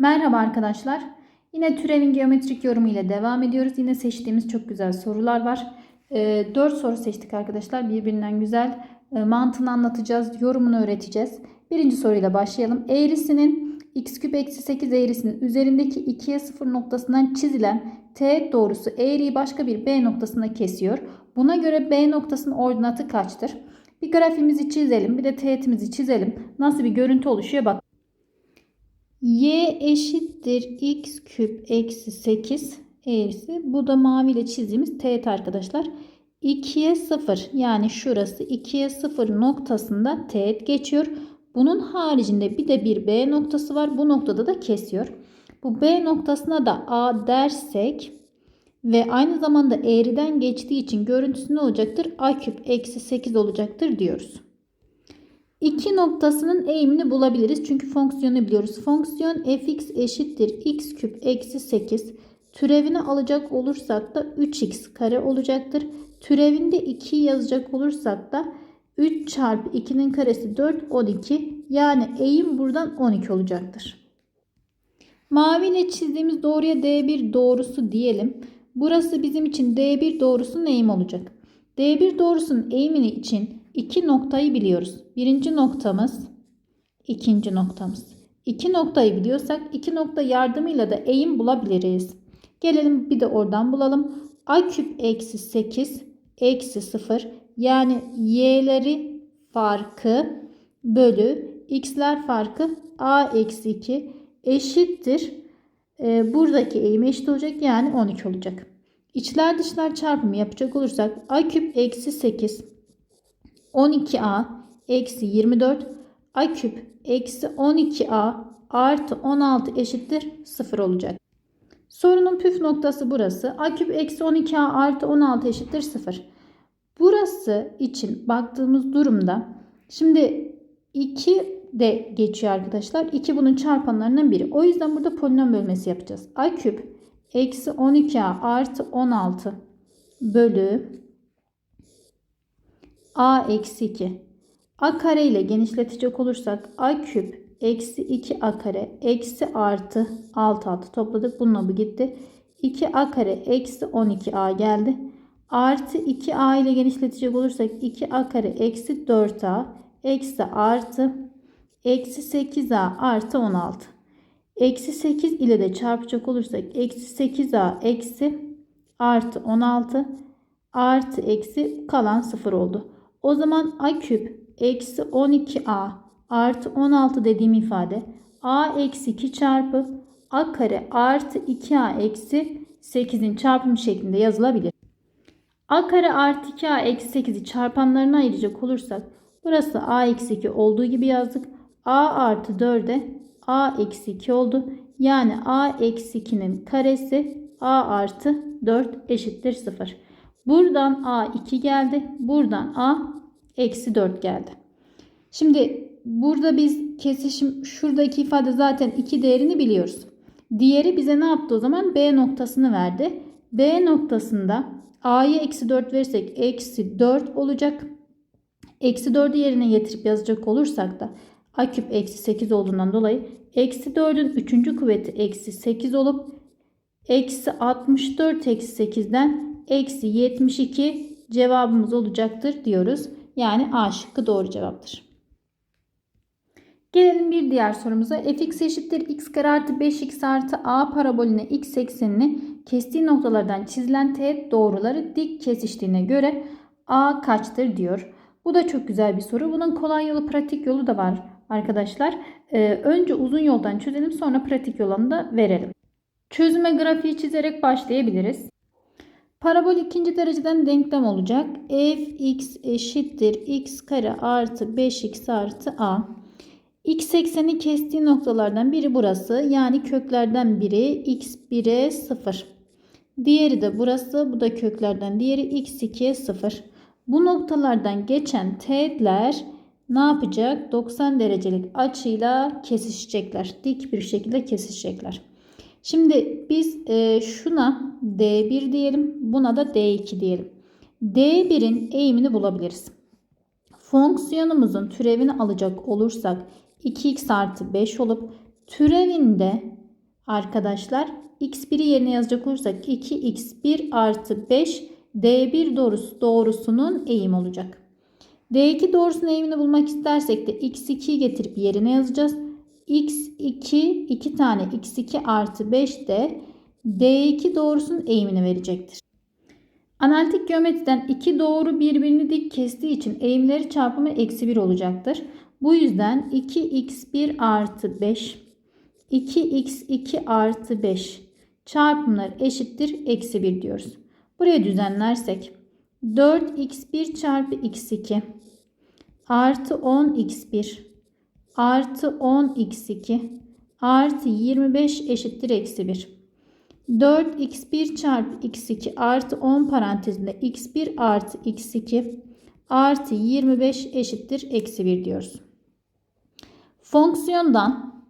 Merhaba arkadaşlar. Yine türevin geometrik yorumu ile devam ediyoruz. Yine seçtiğimiz çok güzel sorular var. 4 soru seçtik arkadaşlar. Birbirinden güzel. E, mantığını anlatacağız. Yorumunu öğreteceğiz. Birinci soruyla başlayalım. Eğrisinin x küp eksi 8 eğrisinin üzerindeki 2'ye 0 noktasından çizilen teğet doğrusu eğriyi başka bir B noktasına kesiyor. Buna göre B noktasının ordinatı kaçtır? Bir grafiğimizi çizelim. Bir de teğetimizi çizelim. Nasıl bir görüntü oluşuyor bak. Y eşittir x küp eksi 8 eğrisi. Bu da maviyle çizdiğimiz teğet arkadaşlar. 2'ye 0 yani şurası 2'ye 0 noktasında teğet geçiyor. Bunun haricinde bir de bir B noktası var. Bu noktada da kesiyor. Bu B noktasına da A dersek ve aynı zamanda eğriden geçtiği için görüntüsü ne olacaktır? A küp eksi 8 olacaktır diyoruz. İki noktasının eğimini bulabiliriz. Çünkü fonksiyonu biliyoruz. Fonksiyon fx eşittir x küp eksi 8. Türevini alacak olursak da 3x kare olacaktır. Türevinde 2 yazacak olursak da 3 çarpı 2'nin karesi 4 12. Yani eğim buradan 12 olacaktır. Mavi ile çizdiğimiz doğruya D1 doğrusu diyelim. Burası bizim için D1 doğrusunun eğimi olacak. D1 doğrusunun eğimini için iki noktayı biliyoruz. Birinci noktamız, ikinci noktamız. İki noktayı biliyorsak iki nokta yardımıyla da eğim bulabiliriz. Gelelim bir de oradan bulalım. A küp eksi 8 eksi 0 yani y'leri farkı bölü x'ler farkı a eksi 2 eşittir. Ee, buradaki eğim eşit olacak yani 12 olacak. İçler dışlar çarpımı yapacak olursak a küp eksi 8 12a eksi 24 a küp eksi 12a artı 16 eşittir 0 olacak. Sorunun püf noktası burası. a küp eksi 12a artı 16 eşittir 0. Burası için baktığımız durumda şimdi 2 de geçiyor arkadaşlar. 2 bunun çarpanlarından biri. O yüzden burada polinom bölmesi yapacağız. a küp eksi 12a artı 16 bölü a eksi 2. a kare ile genişletecek olursak a küp eksi 2 a kare eksi artı 6 6 topladık. Bununla bu gitti. 2a kare eksi 12a geldi. Artı 2a ile genişletecek olursak 2a kare eksi 4a eksi artı eksi 8a artı 16. Eksi 8 ile de çarpacak olursak eksi 8a eksi artı 16 artı eksi kalan 0 oldu. O zaman a küp eksi 12a artı 16 dediğim ifade a eksi 2 çarpı a kare artı 2a eksi 8'in çarpımı şeklinde yazılabilir. a kare artı 2a eksi 8'i çarpanlarına ayıracak olursak burası a eksi 2 olduğu gibi yazdık. a artı 4'e a eksi 2 oldu. Yani a eksi 2'nin karesi a artı 4 eşittir 0. Buradan a 2 geldi. Buradan a eksi 4 geldi. Şimdi burada biz kesişim şuradaki ifade zaten 2 değerini biliyoruz. Diğeri bize ne yaptı o zaman? B noktasını verdi. B noktasında a'yı eksi 4 verirsek eksi 4 olacak. Eksi 4'ü yerine getirip yazacak olursak da a küp eksi 8 olduğundan dolayı eksi 4'ün 3. kuvveti eksi 8 olup eksi 64 eksi 8'den eksi 72 cevabımız olacaktır diyoruz. Yani A şıkkı doğru cevaptır. Gelelim bir diğer sorumuza. fx eşittir x kare artı 5x artı a parabolüne x eksenini kestiği noktalardan çizilen teğet doğruları dik kesiştiğine göre a kaçtır diyor. Bu da çok güzel bir soru. Bunun kolay yolu pratik yolu da var arkadaşlar. Ee, önce uzun yoldan çözelim sonra pratik yolunu da verelim. Çözüme grafiği çizerek başlayabiliriz. Parabol ikinci dereceden denklem olacak. fx eşittir x kare artı 5x artı a. x ekseni kestiği noktalardan biri burası. Yani köklerden biri x 1'e 0. Diğeri de burası. Bu da köklerden diğeri x 2'ye 0. Bu noktalardan geçen teğetler ne yapacak? 90 derecelik açıyla kesişecekler. Dik bir şekilde kesişecekler. Şimdi biz e, şuna D1 diyelim. Buna da D2 diyelim. D1'in eğimini bulabiliriz. Fonksiyonumuzun türevini alacak olursak 2x artı 5 olup türevinde arkadaşlar x1'i yerine yazacak olursak 2x1 artı 5 D1 doğrusu doğrusunun eğimi olacak. D2 doğrusunun eğimini bulmak istersek de x2'yi getirip yerine yazacağız. X2 2 tane x2 artı 5 de D2 doğrusunun eğimini verecektir. Analitik geometriden iki doğru birbirini dik kestiği için eğimleri çarpımı eksi 1 olacaktır. Bu yüzden 2x1 artı 5 2x2 artı 5 çarpımlar eşittir eksi 1 diyoruz. Buraya düzenlersek 4x1 çarpı x2 artı 10x1 artı 10x2 artı 25 eşittir eksi 1. 4x1 çarpı x2 artı 10 parantezinde x1 artı x2 artı 25 eşittir eksi 1 diyoruz. Fonksiyondan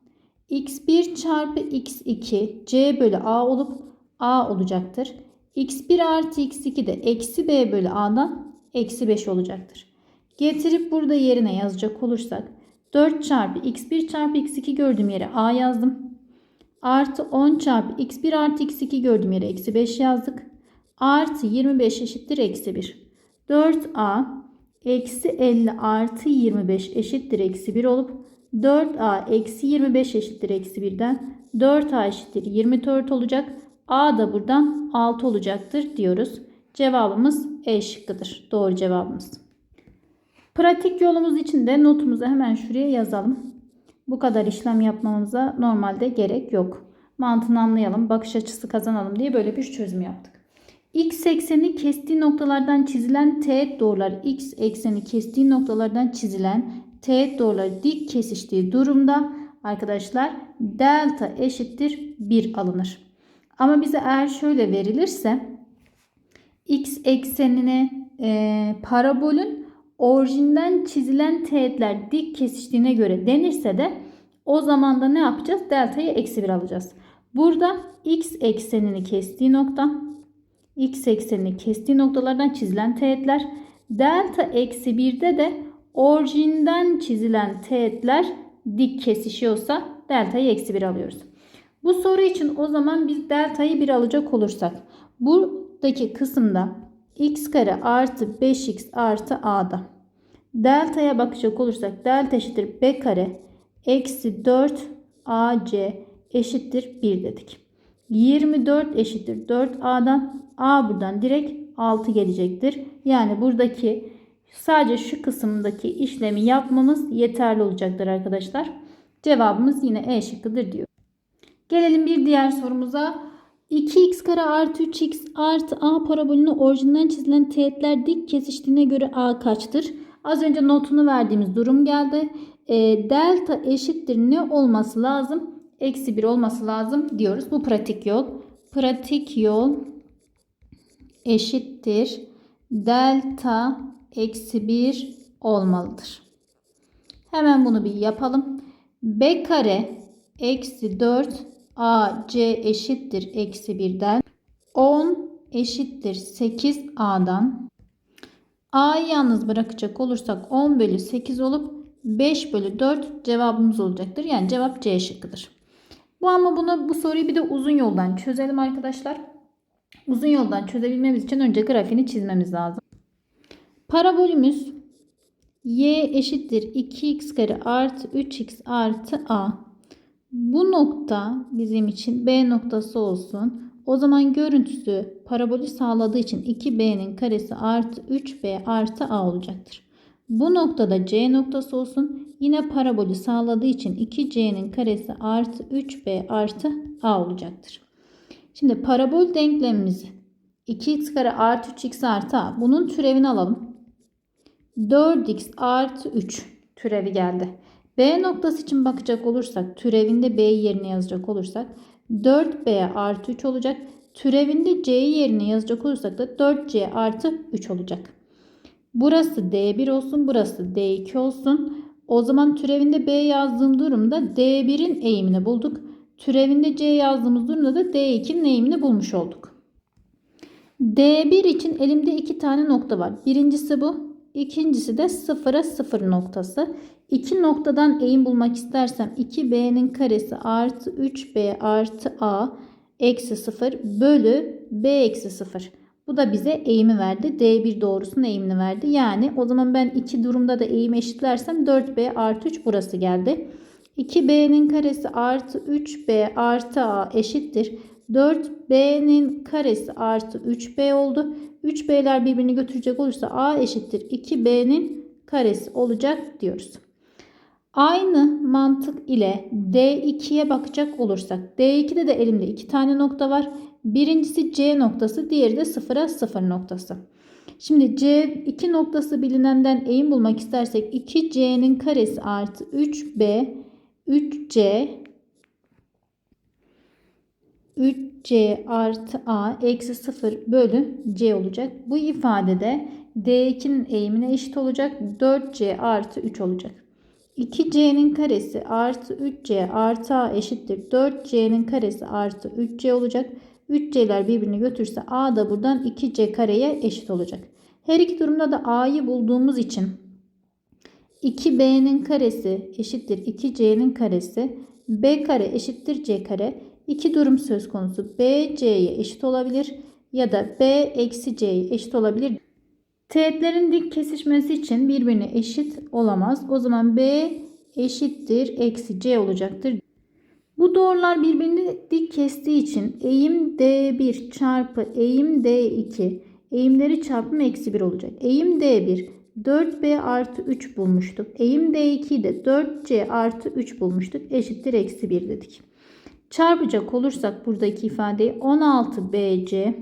x1 çarpı x2 c bölü a olup a olacaktır. x1 artı x2 de eksi b bölü a'dan eksi 5 olacaktır. Getirip burada yerine yazacak olursak 4 çarpı x1 çarpı x2 gördüğüm yere a yazdım. Artı 10 çarpı x1 artı x2 gördüğüm yere eksi 5 yazdık. Artı 25 eşittir eksi 1. 4a eksi 50 artı 25 eşittir eksi 1 olup 4a eksi 25 eşittir eksi 1'den 4a eşittir 24 olacak. a da buradan 6 olacaktır diyoruz. Cevabımız E şıkkıdır. Doğru cevabımız. Pratik yolumuz için de notumuzu hemen şuraya yazalım. Bu kadar işlem yapmamıza normalde gerek yok. Mantığını anlayalım, bakış açısı kazanalım diye böyle bir çözüm yaptık. X ekseni kestiği noktalardan çizilen teğet doğrular X ekseni kestiği noktalardan çizilen teğet doğrular dik kesiştiği durumda arkadaşlar delta eşittir 1 alınır. Ama bize eğer şöyle verilirse X eksenine e, parabolün orijinden çizilen teğetler dik kesiştiğine göre denirse de o zaman da ne yapacağız? Delta'yı eksi 1 alacağız. Burada x eksenini kestiği nokta x eksenini kestiği noktalardan çizilen teğetler delta eksi 1'de de orijinden çizilen teğetler dik kesişiyorsa delta'yı eksi 1 alıyoruz. Bu soru için o zaman biz delta'yı 1 alacak olursak buradaki kısımda x kare artı 5x artı a'da. Delta'ya bakacak olursak delta eşittir b kare eksi 4 ac eşittir 1 dedik. 24 eşittir 4a'dan a buradan direkt 6 gelecektir. Yani buradaki sadece şu kısımdaki işlemi yapmamız yeterli olacaktır arkadaşlar. Cevabımız yine E şıkkıdır diyor. Gelelim bir diğer sorumuza. 2x kare artı 3x artı a parabolünün orijinden çizilen teğetler dik kesiştiğine göre a kaçtır? Az önce notunu verdiğimiz durum geldi. E, delta eşittir ne olması lazım? Eksi 1 olması lazım diyoruz. Bu pratik yol. Pratik yol eşittir. Delta eksi 1 olmalıdır. Hemen bunu bir yapalım. B kare eksi 4 AC eşittir eksi 1'den 10 eşittir 8A'dan A'yı yalnız bırakacak olursak 10 bölü 8 olup 5 bölü 4 cevabımız olacaktır. Yani cevap C şıkkıdır. Bu ama bunu bu soruyu bir de uzun yoldan çözelim arkadaşlar. Uzun yoldan çözebilmemiz için önce grafiğini çizmemiz lazım. Parabolümüz y eşittir 2x kare artı 3x artı a. Bu nokta bizim için B noktası olsun. O zaman görüntüsü parabolü sağladığı için 2B'nin karesi artı 3B artı A olacaktır. Bu noktada C noktası olsun. Yine parabolü sağladığı için 2C'nin karesi artı 3B artı A olacaktır. Şimdi parabol denklemimizi 2x kare artı 3x artı A. Bunun türevini alalım. 4x artı 3 türevi geldi. B noktası için bakacak olursak türevinde B yerine yazacak olursak 4B artı 3 olacak. Türevinde C'yi yerine yazacak olursak da 4C artı 3 olacak. Burası D1 olsun. Burası D2 olsun. O zaman türevinde B yazdığım durumda D1'in eğimini bulduk. Türevinde C yazdığımız durumda da D2'nin eğimini bulmuş olduk. D1 için elimde iki tane nokta var. Birincisi bu. İkincisi de sıfıra sıfır noktası. İki noktadan eğim bulmak istersem 2b'nin karesi artı 3b artı a eksi 0 bölü b eksi 0. Bu da bize eğimi verdi. D1 doğrusunun eğimini verdi. Yani o zaman ben iki durumda da eğim eşitlersem 4b artı 3 burası geldi. 2b'nin karesi artı 3b artı a eşittir. 4b'nin karesi artı 3b oldu. 3b'ler birbirini götürecek olursa a eşittir 2b'nin karesi olacak diyoruz. Aynı mantık ile D2'ye bakacak olursak D2'de de elimde iki tane nokta var. Birincisi C noktası, diğeri de 0'a 0 noktası. Şimdi C2 noktası bilinenden eğim bulmak istersek 2C'nin karesi artı 3B 3C 3C artı A eksi 0 bölü C olacak. Bu ifadede D2'nin eğimine eşit olacak. 4C artı 3 olacak. 2c'nin karesi artı 3c artı a eşittir. 4c'nin karesi artı 3c olacak. 3c'ler birbirini götürse a da buradan 2c kareye eşit olacak. Her iki durumda da a'yı bulduğumuz için 2b'nin karesi eşittir 2c'nin karesi. b kare eşittir c kare. İki durum söz konusu. b c'ye eşit olabilir ya da b eksi c'ye eşit olabilir. Teğetlerin dik kesişmesi için birbirine eşit olamaz. O zaman B eşittir eksi C olacaktır. Bu doğrular birbirini dik kestiği için eğim D1 çarpı eğim D2 eğimleri çarpımı eksi 1 olacak. Eğim D1 4B artı 3 bulmuştuk. Eğim D2 de 4C artı 3 bulmuştuk. Eşittir eksi 1 dedik. Çarpacak olursak buradaki ifadeyi 16BC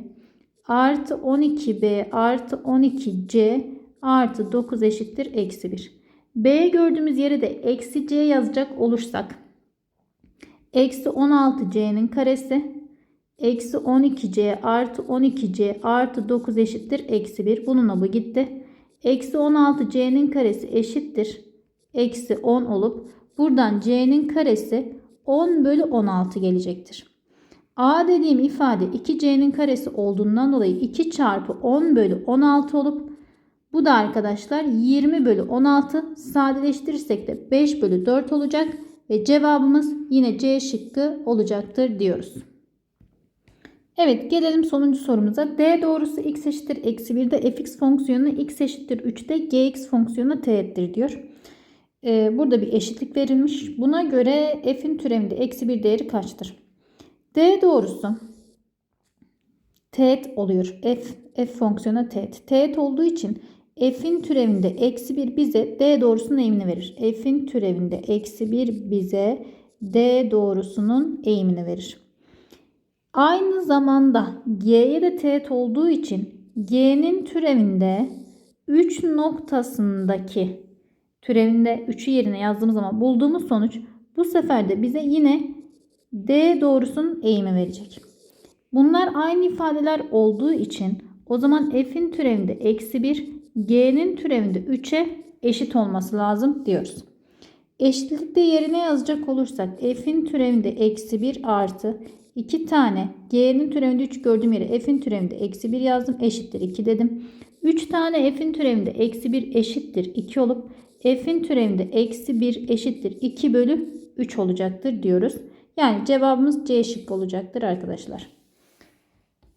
artı 12b artı 12c artı 9 eşittir eksi 1. B gördüğümüz yere de eksi c yazacak olursak eksi 16c'nin karesi eksi 12c artı 12c artı 9 eşittir eksi 1. Bununla bu gitti. Eksi 16c'nin karesi eşittir eksi 10 olup buradan c'nin karesi 10 bölü 16 gelecektir. A dediğim ifade 2C'nin karesi olduğundan dolayı 2 çarpı 10 bölü 16 olup bu da arkadaşlar 20 bölü 16 sadeleştirirsek de 5 bölü 4 olacak ve cevabımız yine C şıkkı olacaktır diyoruz. Evet gelelim sonuncu sorumuza. D doğrusu x eşittir eksi 1'de fx fonksiyonu x eşittir 3'te gx fonksiyonu teğettir diyor. Ee, burada bir eşitlik verilmiş. Buna göre f'in türevinde eksi 1 değeri kaçtır? D doğrusu teğet oluyor. F, f fonksiyonu teğet. Teğet olduğu için f'in türevinde eksi 1 bize d doğrusunun eğimini verir. f'in türevinde eksi 1 bize d doğrusunun eğimini verir. Aynı zamanda g'ye de teğet olduğu için g'nin türevinde 3 noktasındaki türevinde 3'ü yerine yazdığımız zaman bulduğumuz sonuç bu sefer de bize yine D doğrusunun eğimi verecek. Bunlar aynı ifadeler olduğu için o zaman f'in türevinde eksi 1, g'nin türevinde 3'e eşit olması lazım diyoruz. Eşitlikte yerine yazacak olursak f'in türevinde eksi 1 artı 2 tane g'nin türevinde 3 gördüğüm yere f'in türevinde eksi 1 yazdım eşittir 2 dedim. 3 tane f'in türevinde eksi 1 eşittir 2 olup f'in türevinde eksi 1 eşittir 2 bölü 3 olacaktır diyoruz. Yani cevabımız C şıkkı olacaktır arkadaşlar.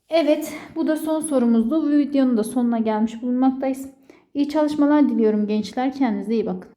Evet bu da son sorumuzdu. Bu videonun da sonuna gelmiş bulunmaktayız. İyi çalışmalar diliyorum gençler. Kendinize iyi bakın.